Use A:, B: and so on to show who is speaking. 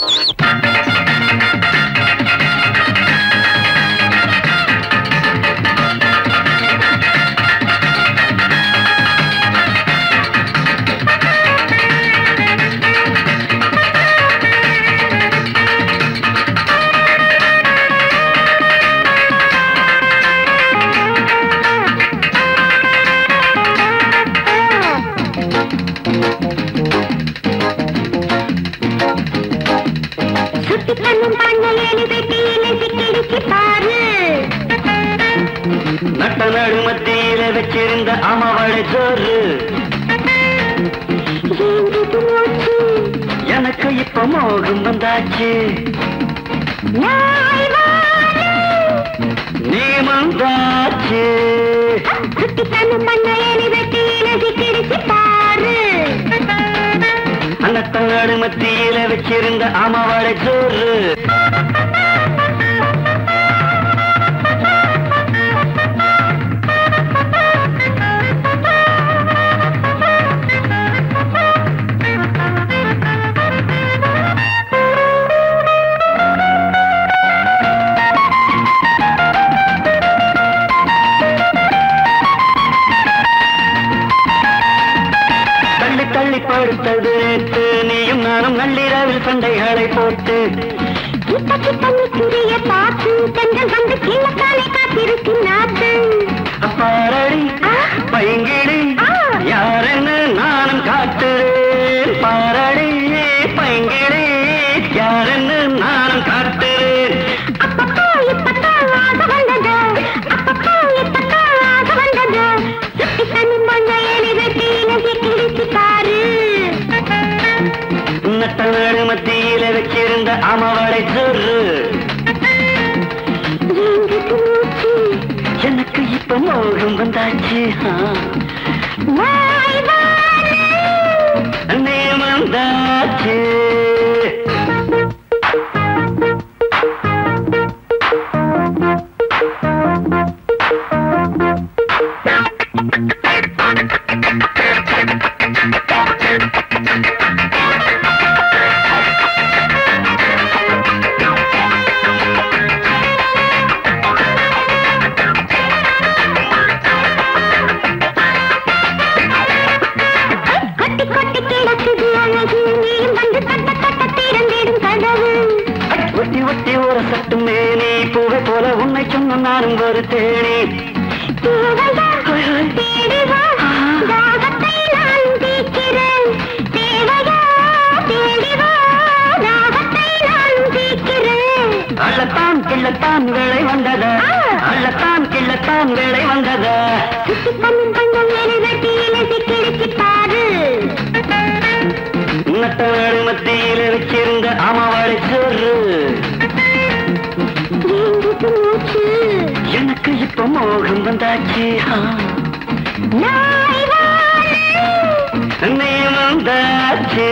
A: Thank you. யாரு
B: நட்ட நாடு மத்தியில வச்சிருந்த அம்மாவாளை சோறு. எனக்கு இப்ப மோகம் வந்தாச்சு. நீ வந்தாச்சு. அன்னத்தங்காடு மத்தியில வச்சிருந்த அம்மாவாளை சோறு. சண்டைகளை போட்டு
A: பார்த்து கண்கள் வந்து
B: கீழே வச்சிருந்த அமவளை
A: சொல்லு
B: எனக்கு இப்ப மோகம் வந்தாச்சு நீ வந்தாச்சு Thank you. நானும் நானும் ஒரு
A: தேடி
B: அள்ளத்தான் கிள்ளத்தான் விளை வந்தது. அள்ளத்தான் கிள்ளத்தான் விளை வந்தது. இப்ப மோகம் வந்தாச்சு வந்தாச்சு